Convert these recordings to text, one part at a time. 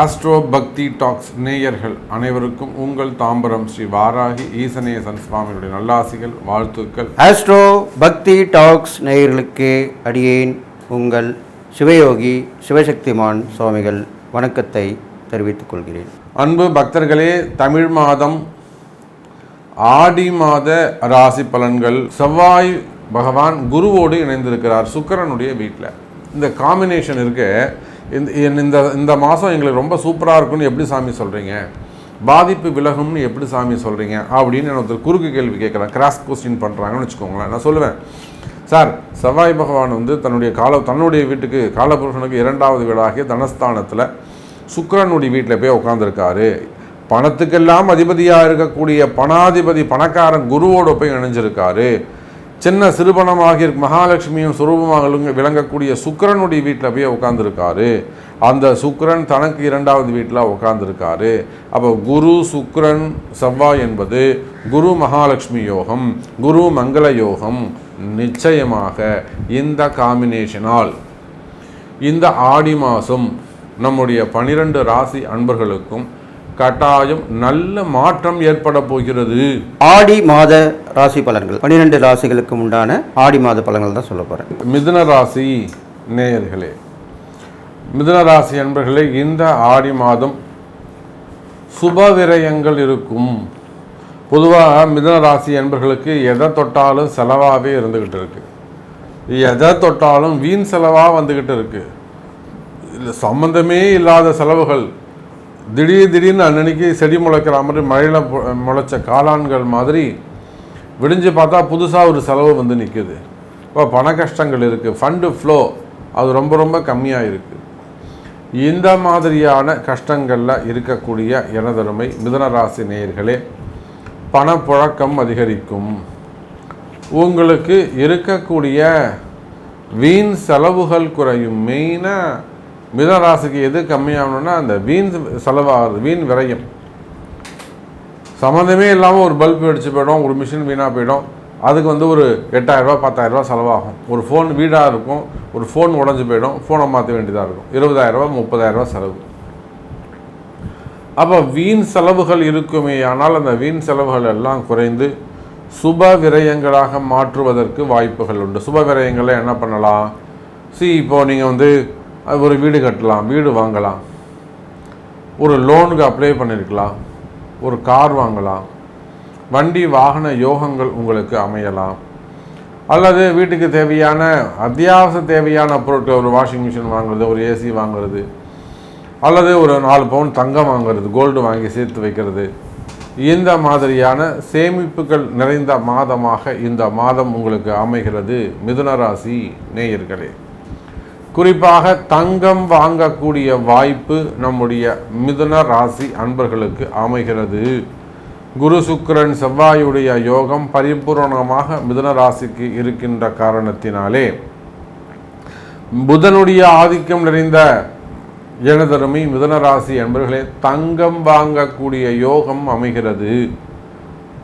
Astro பக்தி tax நேயர்கள் அனைவருக்கும் உங்கள் தாம்பரம் ஸ்ரீ வாராகி ஈசனேசன் சுவாமிகளுடைய நல்லாசிகள் வாழ்த்துக்கள். ஆஸ்ட்ரோ பக்தி டாக்ஸ் நேயர்களுக்கு அடியேன் உங்கள் சிவயோகி சிவசக்திமான் சுவாமிகள் வணக்கத்தை தெரிவித்துக் கொள்கிறேன். அன்பு பக்தர்களே தமிழ் மாதம் ஆடி மாத ராசி பலன்கள் செவ்வாய் பகவான் குருவோடு இணைந்திருக்கிறார் சுக்கிரனுடைய வீட்டில். இந்த காம்பினேஷன் இருக்கு. இந்த இந்த இந்த மாதம் எங்களுக்கு ரொம்ப சூப்பராக இருக்கும்னு எப்படி சாமி சொல்கிறீங்க பாதிப்பு விலகும்னு எப்படி சாமி சொல்கிறீங்க அப்படின்னு நான் ஒருத்தர் குறுக்கு கேள்வி கேட்குறேன். கிராஸ் கொஸ்டின் பண்ணுறாங்கன்னு வச்சுக்கோங்களேன். நான் சொல்லுவேன். சார் செவ்வாய் பகவான் வந்து தன்னுடைய கால தன்னுடைய வீட்டுக்கு காலபுருஷனுக்கு இரண்டாவது வீடாகிய தனஸ்தானத்தில் சுக்கரனுடைய வீட்டில் போய் உட்காந்துருக்காரு பணத்துக்கெல்லாம் அதிபதியாக இருக்கக்கூடிய பணாதிபதி பணக்காரன் குருவோட போய் இணைஞ்சிருக்காரு. சின்ன சிறுபணமாக மகாலட்சுமியும் சுரூபமாக விளங்கக்கூடிய சுக்கரனுடைய வீட்டில் போய் உட்காந்துருக்காரு அந்த சுக்கரன் தனக்கு இரண்டாவது வீட்டில் உட்காந்துருக்காரு அப்போ குரு சுக்கரன் செவ்வாய் என்பது குரு மகாலட்சுமி யோகம் குரு மங்கள யோகம். நிச்சயமாக இந்த காம்பினேஷனால் இந்த ஆடி மாதம் நம்முடைய பனிரெண்டு ராசி அன்பர்களுக்கும் கட்டாயம் நல்ல மாற்றம் ஏற்பட போகிறது. ஆடி மாத ராசி பலன்கள். பன்னிரெண்டு ராசிகளுக்கு உண்டான ஆடி மாத பலன்கள் தான் சொல்ல போகிறேன் மிதுன ராசி நேயர்களே மிதுன ராசி அன்பர்களே இந்த ஆடி மாதம் சுப விரயங்கள் இருக்கும். பொதுவாக மிதுன ராசி அன்பர்களுக்கு எதை தொட்டாலும் செலவாகவே இருந்துக்கிட்டு இருக்கு. எதை தொட்டாலும் வீண் செலவாக வந்துக்கிட்டு இருக்கு. இல்லை சம்மந்தமே இல்லாத செலவுகள். திடீர் திடீர்னு அன்னன்னைக்கு செடி முளைக்கிற மாதிரி மழையில் முளைச்ச காளான்கள் மாதிரி விடிஞ்சு பார்த்தா புதுசாக ஒரு செலவு வந்து நிற்குது இப்போ பண கஷ்டங்கள் இருக்குது ஃபண்டு ஃப்ளோ அது ரொம்ப ரொம்ப கம்மியாக இருக்குது இந்த மாதிரியான கஷ்டங்களில் இருக்கக்கூடிய எனதருமை மிதனராசி நேயர்களே பணப்புழக்கம் அதிகரிக்கும். உங்களுக்கு இருக்கக்கூடிய வீண் செலவுகள் குறையும். மெயினாக மிதராசிக்கு எது கம்மியாகணும்னா அந்த வீண் செலவாகிறது வீண் விரயம். சம்மந்தமே இல்லாமல் ஒரு பல்ப் வெடிச்சு போயிடும் ஒரு மிஷின் வீணாக போயிடும். அதுக்கு வந்து ஒரு எட்டாயிரரூபா பத்தாயிரரூபா செலவாகும். ஒரு ஃபோன் வீடாக இருக்கும் ஒரு ஃபோன் உடஞ்சி போயிடும் ஃபோனை மாற்ற வேண்டியதாக இருக்கும். இருபதாயிரரூபா முப்பதாயிரரூபா செலவு. அப்போ வீண் செலவுகள் இருக்குமே ஆனால் அந்த வீண் செலவுகள் எல்லாம் குறைந்து சுப விரயங்களாக மாற்றுவதற்கு வாய்ப்புகள் உண்டு. சுப விரயங்களை என்ன பண்ணலாம்? சி இப்போது நீங்கள் வந்து அது ஒரு வீடு கட்டலாம் வீடு வாங்கலாம். ஒரு லோனுக்கு அப்ளை பண்ணியிருக்கலாம் ஒரு கார் வாங்கலாம். வண்டி வாகன யோகங்கள் உங்களுக்கு அமையலாம். அல்லது வீட்டுக்கு தேவையான அத்தியாவசிய தேவையான பொருட்கள் ஒரு வாஷிங் மிஷின் வாங்குறது ஒரு ஏசி வாங்குறது. அல்லது ஒரு நாலு பவுன் தங்கம் வாங்குறது கோல்டு வாங்கி சேர்த்து வைக்கிறது. இந்த மாதிரியான சேமிப்புகள் நிறைந்த மாதமாக இந்த மாதம் உங்களுக்கு அமைகிறது மிதுன ராசி நேயர்களே. குறிப்பாக தங்கம் வாங்கக்கூடிய வாய்ப்பு நம்முடைய மிதுன ராசி அன்பர்களுக்கு அமைகிறது. குரு சுக்கிரன் செவ்வாயுடைய யோகம் பரிபூரணமாக மிதுன ராசிக்கு இருக்கின்ற காரணத்தினாலே புதனுடைய ஆதிக்கம் நிறைந்த எனதருமை மிதுன ராசி அன்பர்களே தங்கம் வாங்கக்கூடிய யோகம் அமைகிறது.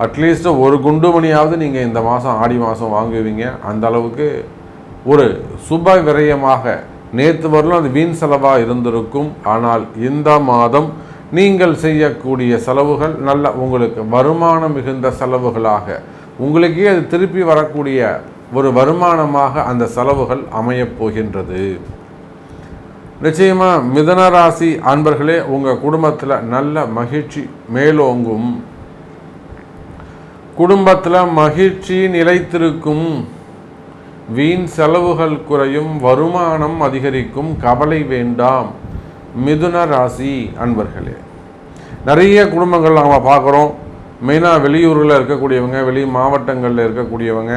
அட்லீஸ்ட் ஒரு குண்டு மணியாவது நீங்கள் இந்த மாதம் ஆடி மாதம் வாங்குவீங்க. அந்த அளவுக்கு ஒரு சுப விரயமாக நேற்று வரலும் அது வீண் செலவாக இருந்திருக்கும். ஆனால் இந்த மாதம் நீங்கள் செய்யக்கூடிய செலவுகள் நல்ல உங்களுக்கு வருமானம் மிகுந்த செலவுகளாக உங்களுக்கே அது திருப்பி வரக்கூடிய ஒரு வருமானமாக அந்த செலவுகள் அமையப் போகின்றது. நிச்சயமாக மிதன ராசி அன்பர்களே உங்கள் குடும்பத்தில் நல்ல மகிழ்ச்சி மேலோங்கும். குடும்பத்தில் மகிழ்ச்சி நிலைத்திருக்கும். வீண் செலவுகள் குறையும் வருமானம் அதிகரிக்கும் கவலை வேண்டாம். மிதுன ராசி அன்பர்களே நிறைய குடும்பங்கள் நாம் பார்க்குறோம். மெயினாக வெளியூரில் இருக்கக்கூடியவங்க வெளி மாவட்டங்களில் இருக்கக்கூடியவங்க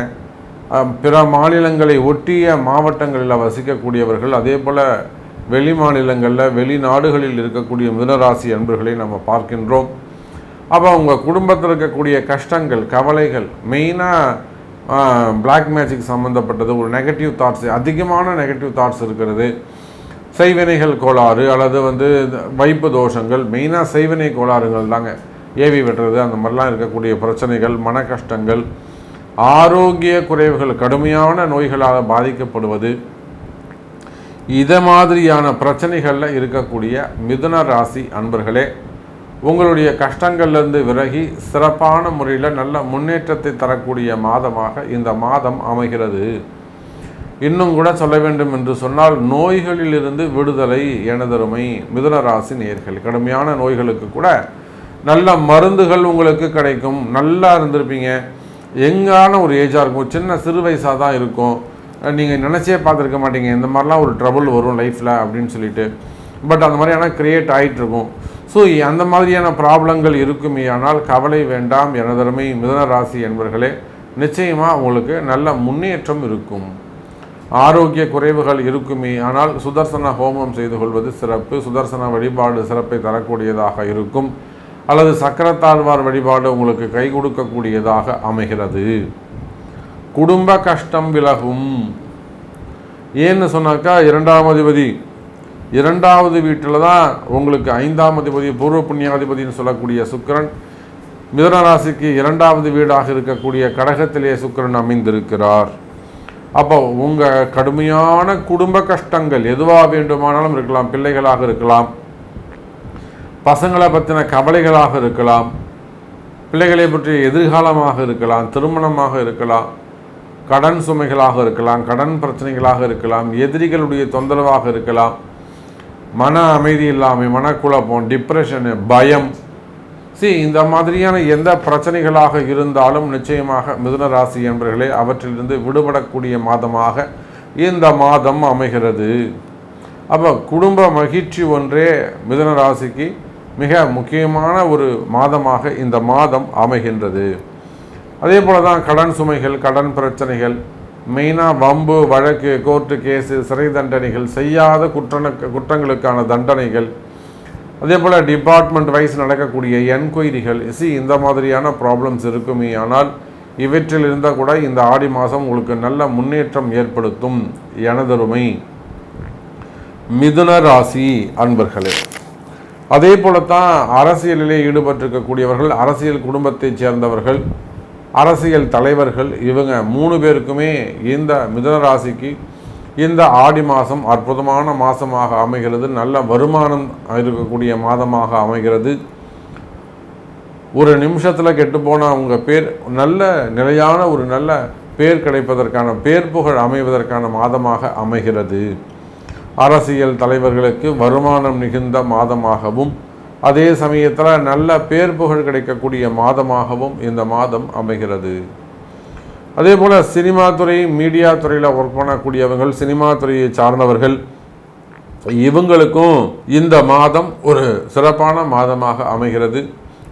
பிற மாநிலங்களை ஒட்டிய மாவட்டங்களில் வசிக்கக்கூடியவர்கள் அதே போல் வெளி மாநிலங்களில் வெளிநாடுகளில் இருக்கக்கூடிய மிதுனராசி அன்பர்களை நம்ம பார்க்கின்றோம். அப்போ உங்கள் குடும்பத்தில் இருக்கக்கூடிய கஷ்டங்கள் கவலைகள் மெயினாக பிளாக் மேஜிக் சம்மந்தப்பட்டது ஒரு நெகட்டிவ் தாட்ஸ் அதிகமான நெகட்டிவ் தாட்ஸ் இருக்கிறது. செய்வினைகள் கோளாறு அல்லது வந்து இந்த வைப்பு தோஷங்கள். மெயினாக செய்வினை கோளாறுகள் தாங்க. ஏவி வெட்டுறது அந்த மாதிரிலாம் இருக்கக்கூடிய பிரச்சனைகள் மன கஷ்டங்கள் ஆரோக்கிய குறைவுகள் கடுமையான நோய்களால் பாதிக்கப்படுவது. இதை மாதிரியான பிரச்சனைகளில் இருக்கக்கூடிய மிதுன ராசி அன்பர்களே உங்களுடைய கஷ்டங்கள்லேருந்து விலகி சிறப்பான முறையில் நல்ல முன்னேற்றத்தை தரக்கூடிய மாதமாக இந்த மாதம் அமைகிறது. இன்னும் கூட சொல்ல வேண்டும் என்று சொன்னால் நோய்களிலிருந்து விடுதலை எனதருமை மிதுன ராசி நேர்கள். கடுமையான நோய்களுக்கு கூட நல்ல மருந்துகள் உங்களுக்கு கிடைக்கும். நல்லா இருந்திருப்பீங்க. எங்கான ஒரு ஏஜாக இருக்கும். சின்ன சிறு வயசாக தான் இருக்கும். நீங்கள் நினச்சே பார்த்துருக்க மாட்டீங்க. இந்த மாதிரிலாம் ஒரு ட்ரபுள் வரும் லைஃப்பில் அப்படின்னு சொல்லிட்டு. பட் அந்த மாதிரியான க்ரியேட் ஆகிட்டு இருக்கும் ஸோ அந்த மாதிரியான ப்ராப்ளங்கள் இருக்குமே ஆனால் கவலை வேண்டாம் எனதருமை மிதுன ராசி என்பர்களே நிச்சயமாக உங்களுக்கு நல்ல முன்னேற்றம் இருக்கும். ஆரோக்கிய குறைவுகள் இருக்குமே ஆனால் சுதர்சன ஹோமம் செய்து கொள்வது சிறப்பு சுதர்சன வழிபாடு சிறப்பை தரக்கூடியதாக இருக்கும் அல்லது சக்கரத்தாழ்வார் வழிபாடு உங்களுக்கு கை கொடுக்கக்கூடியதாக அமைகிறது. குடும்ப கஷ்டம் விலகும். ஏன்னு சொன்னாக்கா இரண்டாம் அதிபதி இரண்டாவது வீட்டில் தான் உங்களுக்கு ஐந்தாம் அதிபதி பூர்வ புண்ணியாதிபதினு சொல்லக்கூடிய சுக்கிரன். மிதனராசிக்கு இரண்டாவது வீடாக இருக்கக்கூடிய கடகத்திலே சுக்கிரன் அமைந்திருக்கிறார். அப்போ உங்கள் கடுமையான குடும்ப கஷ்டங்கள் எதுவாக வேண்டுமானாலும் இருக்கலாம் பிள்ளைகளாக இருக்கலாம் பசங்களை பற்றின கவலைகளாக இருக்கலாம் பிள்ளைகளை பற்றிய எதிர்காலமாக இருக்கலாம் திருமணமாக இருக்கலாம் கடன் சுமைகளாக இருக்கலாம் கடன் பிரச்சனைகளாக இருக்கலாம் எதிரிகளுடைய தொந்தரவாக இருக்கலாம் மன அமைதி இல்லாமல் மனக்குழப்பம் டிப்ரெஷனு பயம். சி இந்த மாதிரியான எந்த பிரச்சனைகளாக இருந்தாலும் நிச்சயமாக மிதுன ராசி என்பர்களே அவற்றிலிருந்து விடுபடக்கூடிய மாதமாக இந்த மாதம் அமைகிறது. அப்போ குடும்ப மகிழ்ச்சி ஒன்றே மிதுன ராசிக்கு மிக முக்கியமான ஒரு மாதமாக இந்த மாதம் அமைகின்றது. அதே போல தான் கடன் சுமைகள் கடன் பிரச்சனைகள் மெயினாக வம்பு வழக்கு கோர்ட்டு கேஸு சிறை தண்டனைகள் செய்யாத குற்றன குற்றங்களுக்கான தண்டனைகள். அதே போல் டிபார்ட்மெண்ட் வைஸ் நடக்கக்கூடிய என்கொயரிகள் சி இந்த மாதிரியான ப்ராப்ளம்ஸ் இருக்குமே. ஆனால் இவற்றில் இருந்தால் கூட இந்த ஆடி மாதம் உங்களுக்கு நல்ல முன்னேற்றம் ஏற்படுத்தும் எனதருமை மிதுன ராசி அன்பர்களே. அதே போல தான் அரசியலிலே ஈடுபட்டிருக்கக்கூடியவர்கள் அரசியல் குடும்பத்தைச் சேர்ந்தவர்கள் அரசியல் தலைவர்கள் இவங்க மூணு பேருக்குமே இந்த மிதன ராசிக்கு இந்த ஆடி மாதம் அற்புதமான மாதமாக அமைகிறது. நல்ல வருமானம் இருக்கக்கூடிய மாதமாக அமைகிறது. ஒரு நிமிஷத்தில் கெட்டுப்போன உங்கள் பேர் நல்ல நிலையான ஒரு நல்ல பேர் கிடைப்பதற்கான பேர் புகழ் அமைவதற்கான மாதமாக அமைகிறது. அரசியல் தலைவர்களுக்கு வருமானம் மிகுந்த மாதமாகவும் அதே சமயத்தில் நல்ல பேர் புகழ் கிடைக்கக்கூடிய மாதமாகவும் இந்த மாதம் அமைகிறது. அதே போல் சினிமா துறை மீடியா துறையில் ஒர்க் பண்ணக்கூடியவர்கள் சினிமா துறையை சார்ந்தவர்கள் இவங்களுக்கும் இந்த மாதம் ஒரு சிறப்பான மாதமாக அமைகிறது.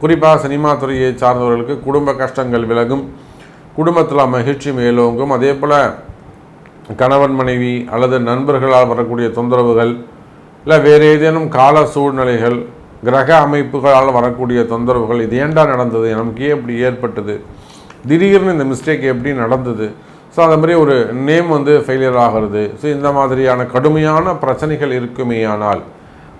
குறிப்பாக சினிமா துறையை சார்ந்தவர்களுக்கு குடும்ப கஷ்டங்கள் விலகும் குடும்பத்தில் மகிழ்ச்சி மேலோங்கும். அதே போல் கணவன் மனைவி அல்லது நண்பர்களால் வரக்கூடிய தொந்தரவுகள் இல்லை வேறு ஏதேனும் கால சூழ்நிலைகள் கிரக அமைப்புகளால் வரக்கூடிய தொந்தரவுகள் இது ஏண்டா நடந்தது? நமக்கு ஏன் இப்படி ஏற்பட்டது? திடீர்னு இந்த மிஸ்டேக் எப்படி நடந்தது? ஸோ அது மாதிரி ஒரு நேம் வந்து ஃபெயிலியர் ஆகிறது. ஸோ இந்த மாதிரியான கடுமையான பிரச்சனைகள் இருக்குமேயானால்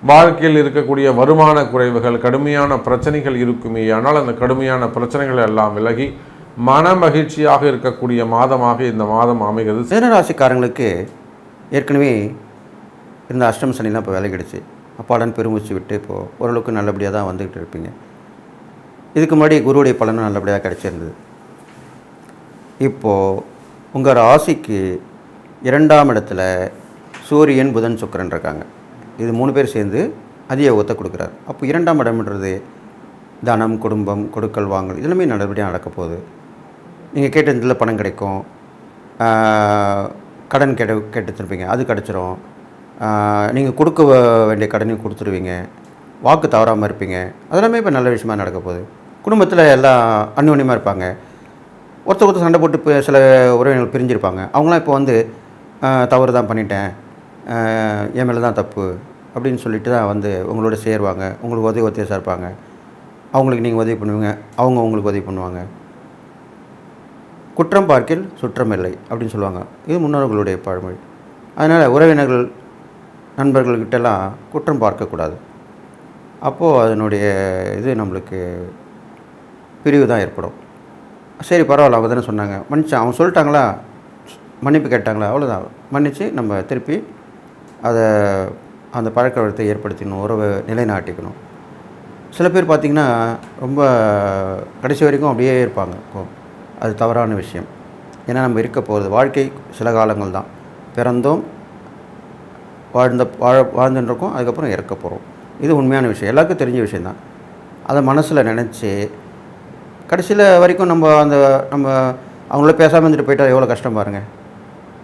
வாழ்க்கையில் இருக்கக்கூடிய வருமான குறைவுகள் கடுமையான பிரச்சனைகள் இருக்குமேயானால் அந்த கடுமையான பிரச்சனைகள் எல்லாம் விலகி மன மகிழ்ச்சியாக இருக்கக்கூடிய மாதமாக இந்த மாதம் அமைகிறது. மிதனராசிக்காரங்களுக்கு ஏற்கனவே இருந்த அஷ்டம் சனிலாம் இப்போ விலகிடுச்சு. அப்பாடன் பெருமூச்சு விட்டு இப்போது ஓரளவுக்கு நல்லபடியாக தான் வந்துக்கிட்டு இருப்பீங்க. இதுக்கு முன்னாடி குருவுடைய பலனும் நல்லபடியாக கிடச்சிருந்தது. இப்போது உங்கள் ராசிக்கு இரண்டாம் இடத்துல சூரியன் புதன் சுக்கரன் இருக்காங்க. இது மூணு பேர் சேர்ந்து அதிக யோகத்தை கொடுக்குறாரு. அப்போ இரண்டாம் இடம்ன்றது தனம் குடும்பம் கொடுக்கல் வாங்கல் இதெல்லாமே நல்லபடியாக நடக்க போகுது. நீங்கள் கேட்ட இதில் பணம் கிடைக்கும். கடன் கடன் கேட்டு கேட்டுருப்பீங்க அது கிடச்சிரும். நீங்கள் கொடுக்க வேண்டிய கடனையும் கொடுத்துருவீங்க. வாக்கு தவறாமல் இருப்பீங்க. அதெல்லாமே இப்போ நல்ல விஷயமா நடக்க போகுது. குடும்பத்தில் எல்லாம் அந்யோன்யமாக இருப்பாங்க. ஒருத்தர் ஒருத்தர் சண்டை போட்டு இப்போ சில உறவினர்கள் பிரிஞ்சிருப்பாங்க. அவங்களாம் இப்போ வந்து தவறு தான் பண்ணிட்டேன். என் மேலே தான் தப்பு. அப்படின்னு சொல்லிட்டு தான் வந்து உங்களோட சேருவாங்க. உங்களுக்கு உதவி ஒத்தியாசம் இருப்பாங்க அவங்களுக்கு நீங்கள் உதவி பண்ணுவீங்க. அவங்க உங்களுக்கு உதவி பண்ணுவாங்க. குற்றம் பார்க்கில் சுற்றம் இல்லை அப்படின்னு சொல்லுவாங்க. இது முன்னோர்களுடைய பழமொழி. அதனால் உறவினர்கள் நண்பர்கள்கிட்டலாம் குற்றம் பார்க்கக்கூடாது. அப்போது அதனுடைய இது நம்மளுக்கு பிரிவு தான் ஏற்படும். சரி பரவாயில்ல அவங்க தானே சொன்னாங்க. மன்னிச்சு அவங்க சொல்லிட்டாங்களா? மன்னிப்பு கேட்டாங்களா? அவ்வளோதான் மன்னித்து நம்ம திருப்பி அதை அந்த பழக்க வழக்கத்தை ஏற்படுத்திக்கணும் உறவை நிலைநாட்டிக்கணும். சில பேர் பார்த்திங்கன்னா ரொம்ப கடைசி வரைக்கும் அப்படியே இருப்பாங்க. அது தவறான விஷயம். ஏன்னா நம்ம இருக்க போகிறது வாழ்க்கை சில காலங்கள் தான். பிறந்தோம் வாழ்ந்த வாழ வாழ்ந்துட்டுருக்கோம் அதுக்கப்புறம் இறக்க போகிறோம் இது உண்மையான விஷயம். எல்லாருக்கும் தெரிஞ்ச விஷயந்தான் அதை மனசில் நினச்சி கடைசியில் வரைக்கும் நம்ம அந்த நம்ம அவங்கள பேசாமல் இருந்துட்டு போயிட்டா எவ்வளோ கஷ்டம் பாருங்கள்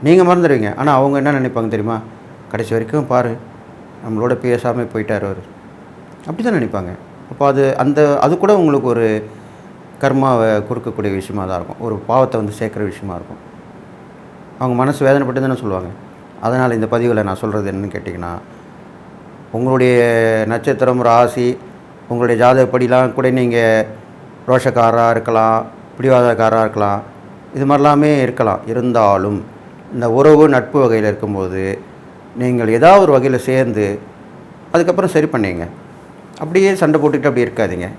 நீங்கள் மறந்துடுவீங்க. ஆனால் அவங்க என்ன நினைப்பாங்க தெரியுமா? கடைசி வரைக்கும் பாரு நம்மளோட பேசாமல் போயிட்டார் அவர். அப்படி தான் நினைப்பாங்க. அப்போ அது அந்த அது கூட உங்களுக்கு ஒரு கர்மாவை கொடுக்கக்கூடிய விஷயமாக தான் இருக்கும். ஒரு பாவத்தை வந்து சேர்க்குற விஷயமா இருக்கும். அவங்க மனசு வேதனைப்பட்டு தானே சொல்லுவாங்க. அதனால் இந்த பதிவில் நான் சொல்கிறது என்னன்னு கேட்டிங்கன்னா உங்களுடைய நட்சத்திரம் ராசி உங்களுடைய ஜாதகப்படிலாம் கூட நீங்கள் ரோஷக்காரராக இருக்கலாம் பிடிவாதக்காரராக இருக்கலாம் இது மாதிரிலாமே இருக்கலாம். இருந்தாலும் இந்த உறவு நட்பு வகையில் இருக்கும்போது நீங்கள் ஏதாவது ஒரு வகையில் சேர்ந்து அதுக்கப்புறம் சரி பண்ணிங்க. அப்படியே சண்டை போட்டுக்கிட்டு அப்படி இருக்காதீங்க.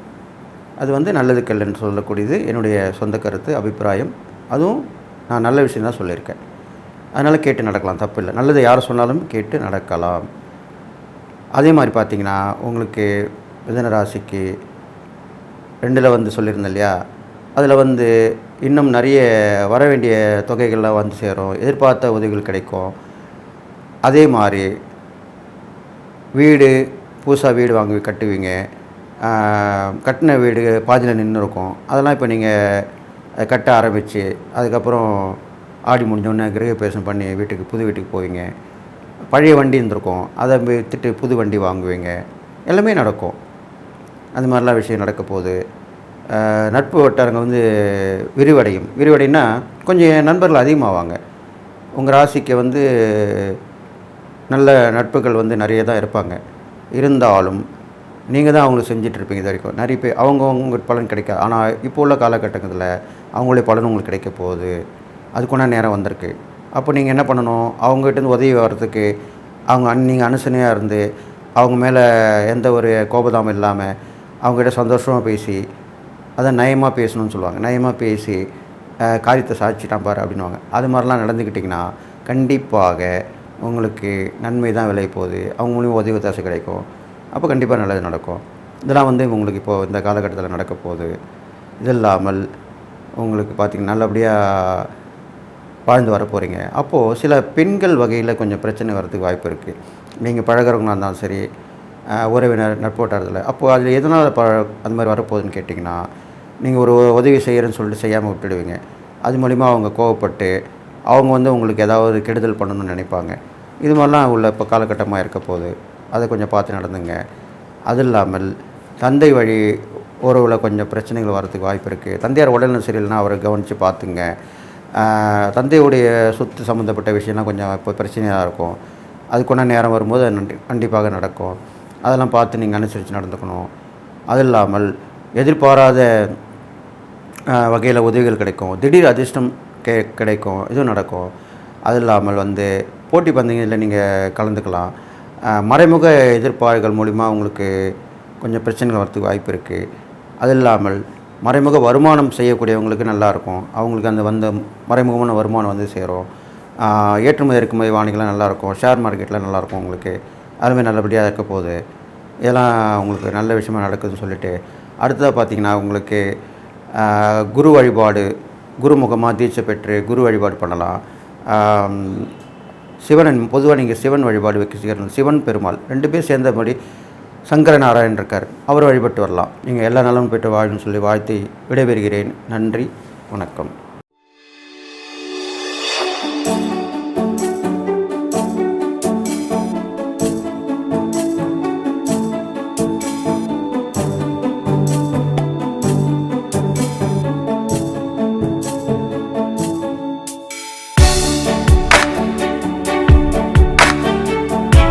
அது வந்து நல்லதுக்கு இல்லைன்னு சொல்லக்கூடியது என்னுடைய சொந்த கருத்து அபிப்பிராயம். அதுவும் நான் நல்ல விஷயம் தான் சொல்லியிருக்கேன். அதனால் கேட்டு நடக்கலாம் தப்பு இல்லை நல்லது யார் சொன்னாலும் கேட்டு நடக்கலாம். அதே மாதிரி பார்த்தீங்கன்னா உங்களுக்கு மிதன ராசிக்கு ரெண்டில் வந்து சொல்லியிருந்தேன் இல்லையா? அதில் வந்து இன்னும் நிறைய வர வேண்டிய தொகைகள்லாம் வந்து சேரும். எதிர்பார்த்த உதவிகள் கிடைக்கும். அதே மாதிரி வீடு புதுசாக வீடு வாங்கி கட்டுவீங்க. கட்டின வீடு பாதியில் நின்று இருக்கும் அதெல்லாம் இப்போ நீங்கள் கட்ட ஆரம்பித்து அதுக்கப்புறம் ஆடி முடிஞ்சோடனே கிரகப்பிரவேசம் பண்ணி வீட்டுக்கு புது வீட்டுக்கு போவீங்க. பழைய வண்டி இருந்திருக்கும். அதை விற்றுட்டு புது வண்டி வாங்குவீங்க. எல்லாமே நடக்கும். அந்த மாதிரிலாம் விஷயம் நடக்க போகுது. நட்பு வட்டாரங்கள் வந்து விரிவடையும். விரிவடைனா கொஞ்சம் நண்பர்கள் அதிகமாவாங்க. உங்கள் ராசிக்கு வந்து நல்ல நட்புகள் வந்து நிறைய தான் இருப்பாங்க. இருந்தாலும் நீங்கள் தான் அவங்களுக்கு செஞ்சிட்ருப்பீங்க இது வரைக்கும். நிறைய பேர் அவங்க உங்களுக்கு பலன் கிடைக்காது. ஆனால் இப்போ உள்ள காலகட்டத்தில் அவங்களுடைய பலன் உங்களுக்கு கிடைக்க போகுது. அதுக்குன்னா நேரம் வந்திருக்கு. அப்போ நீங்கள் என்ன பண்ணணும்? அவங்ககிட்டருந்து உதவி வர்றதுக்கு அவங்க அன் நீங்கள் அனுசனையாக இருந்து அவங்க மேலே எந்த ஒரு கோபதாமம் இல்லாமல் அவங்ககிட்ட சந்தோஷமாக பேசி அதை நயமாக பேசணும்னு சொல்லுவாங்க. நயமாக பேசி காரியத்தை சாதிச்சிட்டான் பாரு அப்படின்னுவாங்க. அது மாதிரிலாம் நடந்துக்கிட்டிங்கன்னா கண்டிப்பாக உங்களுக்கு நன்மை தான் விளைய போகுது. அவங்க மூலியம் உதவி தாசை கிடைக்கும். அப்போ கண்டிப்பாக நல்லது நடக்கும். இதெல்லாம் வந்து உங்களுக்கு இப்போது இந்த காலகட்டத்தில் நடக்க போகுது. இது இல்லாமல் உங்களுக்கு பார்த்திங்கன்னா நல்லபடியாக வாழ்ந்து வர போகிறீங்க அப்போது சில பெண்கள் வகையில் கொஞ்சம் பிரச்சனை வரதுக்கு வாய்ப்பு இருக்குது நீங்கள் பழகிறவங்களா இருந்தாலும் சரி உறவினர் நட்பு அப்போது அதில் எதனால் ப அது மாதிரி வரப்போகுதுன்னு கேட்டிங்கன்னா நீங்கள் ஒரு உதவி செய்கிறேன்னு சொல்லிட்டு செய்யாமல் விட்டுடுவீங்க. அது மூலிமா அவங்க கோவப்பட்டு அவங்க வந்து உங்களுக்கு ஏதாவது கெடுதல் பண்ணணும்னு நினைப்பாங்க. இது மாதிரிலாம் உள்ள இப்போ காலகட்டமாக இருக்க போகுது. அதை கொஞ்சம் பார்த்து நடந்துங்க. அது இல்லாமல் தந்தை வழி உறவில் கொஞ்சம் பிரச்சனைகள் வரதுக்கு வாய்ப்பு இருக்குது தந்தையார் உடல்நிலை சரியில்லைன்னா அவரை கவனித்து பார்த்துங்க. தந்தையுடைய சொத்து சம்மந்தப்பட்ட விஷயம்லாம் கொஞ்சம் இப்போ பிரச்சனையாக இருக்கும். அதுக்குள்ள நேரம் வரும்போது அது நண்டி- கண்டிப்பாக நடக்கும். அதெல்லாம் பார்த்து நீங்கள் அனுசரித்து நடந்துக்கணும். அது இல்லாமல் எதிர்பாராத வகையில் உதவிகள் கிடைக்கும். திடீர் அதிர்ஷ்டம் கே கிடைக்கும். இதுவும் நடக்கும். அது இல்லாமல் வந்து போட்டி பந்தயங்களில் நீங்கள் கலந்துக்கலாம். மறைமுக எதிர்ப்பாளர்கள் மூலிமா உங்களுக்கு கொஞ்சம் பிரச்சனைகள் வரதுக்கு வாய்ப்பு இருக்குது அது இல்லாமல் மறைமுக வருமானம் செய்யக்கூடியவங்களுக்கு நல்லாயிருக்கும் அவங்களுக்கு அந்த வந்த மறைமுகமான வருமானம் வந்து சேரும். ஏற்றுமதி இறக்குமதி வாணிகள்லாம் நல்லாயிருக்கும் ஷேர் மார்க்கெட்டில் நல்லாயிருக்கும் உங்களுக்கு. அதுவுமே நல்லபடியாக இருக்க போகுது. இதெல்லாம் உங்களுக்கு நல்ல விஷயமாக நடக்குதுன்னு சொல்லிட்டு அடுத்ததாக பார்த்தீங்கன்னா உங்களுக்கு குரு வழிபாடு குருமுகமாக தீட்சை பெற்று குரு வழிபாடு பண்ணலாம். சிவன் பொதுவாக நீங்கள் சிவன் வழிபாடு வைக்க சிவன் பெருமாள் ரெண்டு பேர் சேர்ந்தபடி சங்கரநாராயணன் இருக்கார். அவர் வழிபட்டு வரலாம். நீங்கள் எல்லா நலமும் பெற்று வாழும்னு சொல்லி வாழ்த்தி விடைபெறுகிறேன். நன்றி. வணக்கம்.